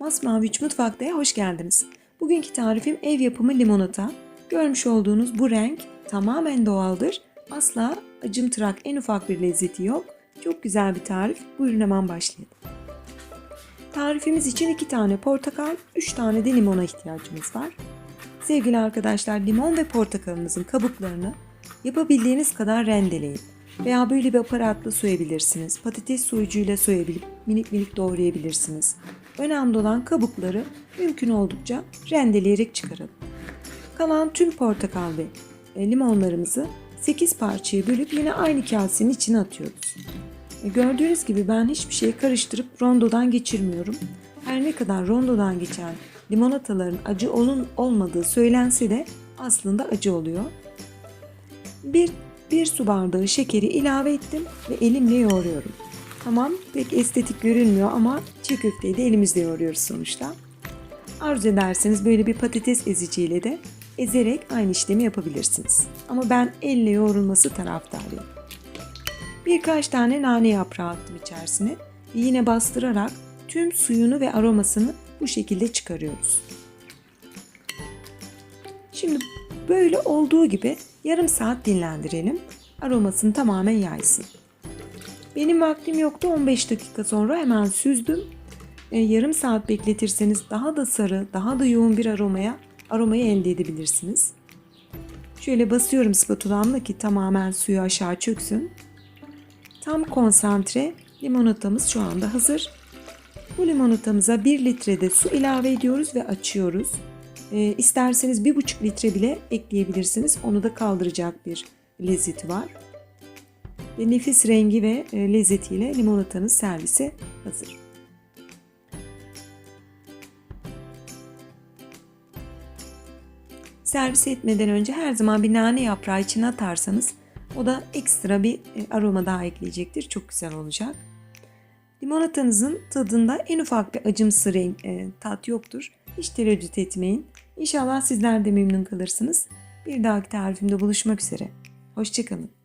Masmavi 3 Mutfakta'ya hoş geldiniz. Bugünkü tarifim ev yapımı limonata. Görmüş olduğunuz bu renk tamamen doğaldır. Asla acımtırak en ufak bir lezzeti yok. Çok güzel bir tarif. Buyurun hemen başlayalım. Tarifimiz için 2 tane portakal, 3 tane de limona ihtiyacımız var. Sevgili arkadaşlar limon ve portakalınızın kabuklarını yapabildiğiniz kadar rendeleyin. Veya böyle bir aparatla soyabilirsiniz. Patates soyucuyla soyabilip minik minik doğrayabilirsiniz. Önemli olan kabukları mümkün oldukça rendeleyerek çıkaralım. Kalan tüm portakal ve e, limonlarımızı 8 parçaya bölüp yine aynı kasenin içine atıyoruz. E, Gördüğünüz gibi ben hiçbir şey karıştırıp rondodan geçirmiyorum. Her ne kadar rondodan geçen limonataların acı olun olmadığı söylense de aslında acı oluyor. Bir, bir su bardağı şekeri ilave ettim ve elimle yoğuruyorum. Tamam pek estetik görünmüyor ama çiğ köfteyi de elimizle yoğuruyoruz sonuçta. Arzu ederseniz böyle bir patates eziciyle de ezerek aynı işlemi yapabilirsiniz. Ama ben elle yoğrulması taraftarıyım. Birkaç tane nane yaprağı attım içerisine ve yine bastırarak tüm suyunu ve aromasını bu şekilde çıkarıyoruz. Şimdi böyle olduğu gibi yarım saat dinlendirelim. Aromasını tamamen yaysın. Benim vaktim yoktu 15 dakika sonra hemen süzdüm. E, yarım saat bekletirseniz daha da sarı, daha da yoğun bir aromaya aromayı elde edebilirsiniz. Şöyle basıyorum spatulamla ki tamamen suyu aşağı çöksün. Tam konsantre limonatamız şu anda hazır. Bu limonatamıza 1 litre de su ilave ediyoruz ve açıyoruz. E, isterseniz 1,5 litre bile ekleyebilirsiniz. Onu da kaldıracak bir lezzeti var. Ve nefis rengi ve e, lezzetiyle limonatanız servise hazır. Servis etmeden önce her zaman bir nane yaprağı içine atarsanız o da ekstra bir e, aroma daha ekleyecektir. Çok güzel olacak. Limonatanızın tadında en ufak bir acımsı renk, e, tat yoktur. Hiç tereddüt etmeyin. İnşallah sizler de memnun kalırsınız. Bir dahaki tarifimde buluşmak üzere. Hoşçakalın.